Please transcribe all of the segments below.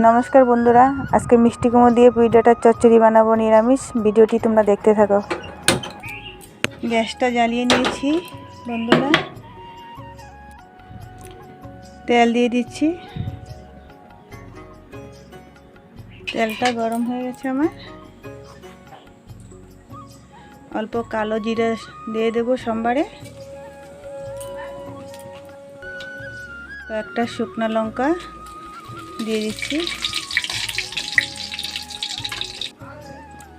নমস্কার বন্ধুরা, আজকে মিষ্টি কুমড়ো দিয়ে পুঁই চচ্চড়ি বানাবো নিরামিষ। ভিডিওটি তোমরা দেখতে থাকো। গ্যাসটা জ্বালিয়ে নিয়েছি বন্ধুরা। তেল দিয়ে দিচ্ছি। তেলটা গরম হয়ে গেছে আমার। অল্প কালো জিরে দিয়ে দেবো সোমবারে। কয়েকটা শুকনো লঙ্কা। দিয়ে দিচ্ছি।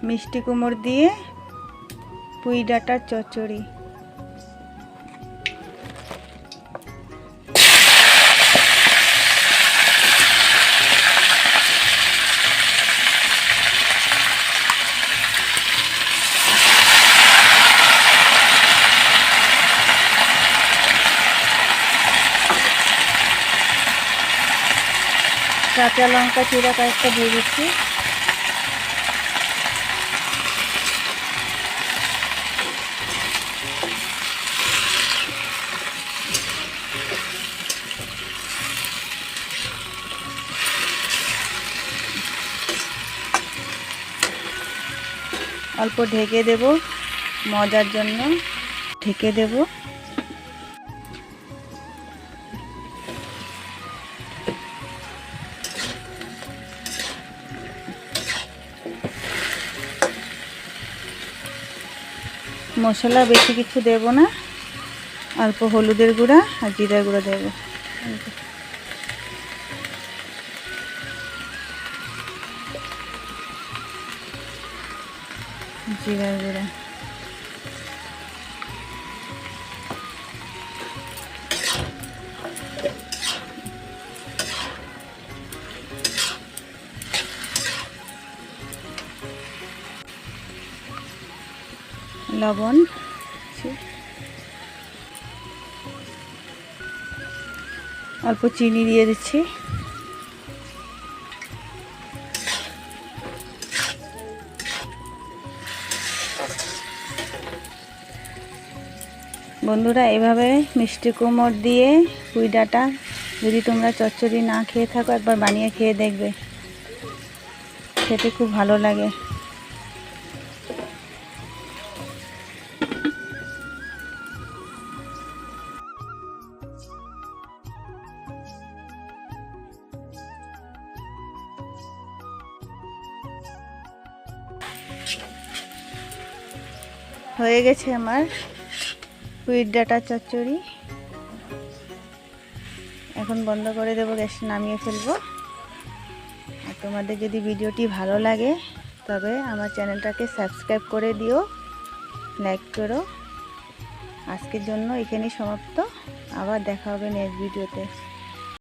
মিষ্টি কুমড় দিয়ে পুঁই ডাটার চচ্চড়ি। কাঁচা লঙ্কা চিরা কয়েকটা দিয়ে দিচ্ছি। অল্প ঢেকে দেব মজার জন্য ঢেকে দেব। মশলা বেশি কিছু দেব না। অল্প হলুদের গুঁড়া আর জিরার গুঁড়া দেবো। জিরার গুঁড়া। লবণ। অল্প চিনি দিয়ে দিচ্ছি। বন্ধুরা, এভাবে মিষ্টি কুমড় দিয়ে পুঁই ডাঁটা যদি তোমরা চচ্চড়ি না খেয়ে থাকো, একবার বানিয়ে খেয়ে দেখবে। খেতে খুব ভালো লাগে। হয়ে গেছে আমার পুঁইর ডাটা চচ্চড়ি। এখন বন্ধ করে দেবো, গ্যাস নামিয়ে ফেলব। আর তোমাদের যদি ভিডিওটি ভালো লাগে, তবে আমার চ্যানেলটাকে সাবস্ক্রাইব করে দিও, লাইক করো। আজকের জন্য এখানেই সমাপ্ত। আবার দেখা হবে নেক্সট ভিডিওতে